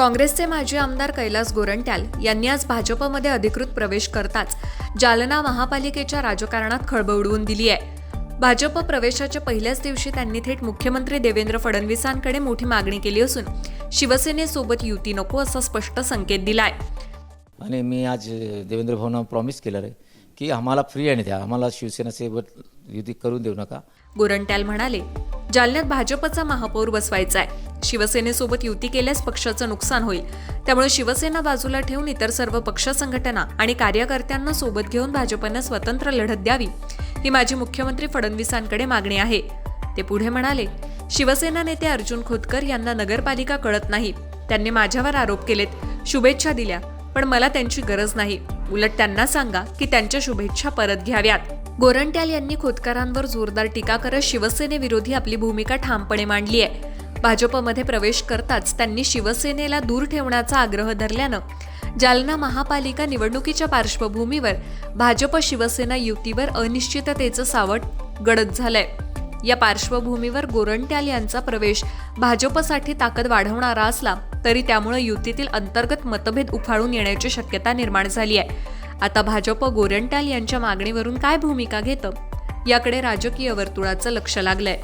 काँग्रेसचे माजी आमदार कैलास गोरंट्याल यांनी आज भाजपमध्ये अधिकृत प्रवेश करताच जालना महापालिकेच्या राजकारणात खळबळ उडवून दिली आहे. भाजप प्रवेशाच्या पहिल्याच दिवशी त्यांनी थेट मुख्यमंत्री देवेंद्र फडणवीसांकडे मोठी मागणी केली असून शिवसेनेसोबत युती नको असा स्पष्ट संकेत दिलाय. आणि मी आज देवेंद्र भाऊंना प्रॉमिस केलं आहे की आम्हाला फ्री आणि द्या आम्हाला शिवसेनेसोबत युती करून देऊ नका. गोरंट्याल म्हणाले जालन्यात भाजपचा महापौर बसवायचा आहे शिवसेनेसोबत युती केल्यास पक्षाचं नुकसान होईल. त्यामुळे शिवसेना बाजूला ठेवून इतर सर्व पक्ष संघटना आणि कार्यकर्त्यांना सोबत घेऊन भाजपनं स्वतंत्र लढत द्यावी ही माझी मुख्यमंत्री फडणवीसांकडे मागणी आहे. ते पुढे म्हणाले शिवसेना नेते अर्जुन खोतकर यांना नगरपालिका कळत नाही. त्यांनी माझ्यावर आरोप केलेत. शुभेच्छा दिल्या. पण मला त्यांची गरज नाही. उलट त्यांना सांगा की त्यांच्या शुभेच्छा परत घ्याव्यात. गोरंट्याल यांनी खोतकरांवर जोरदार टीका करत शिवसेनेविरोधी आपली भूमिका ठामपणे मांडली आहे. भाजपमध्ये प्रवेश करताच त्यांनी शिवसेनेला दूर ठेवण्याचा आग्रह धरल्यानं जालना महापालिका निवडणुकीच्या पार्श्वभूमीवर भाजप शिवसेना युतीवर अनिश्चिततेचं सावट गडद झालंय. या पार्श्वभूमीवर गोरंट्याल यांचा प्रवेश भाजपसाठी ताकद वाढवणारा असला तरी त्यामुळे युतीतील अंतर्गत मतभेद उफाळून येण्याची शक्यता निर्माण झाली आहे. आता भाजप गोरंट्याल यांच्या मागणीवरून काय भूमिका घेतं? याकडे राजकीय वर्तुळाचं लक्ष लागलंय.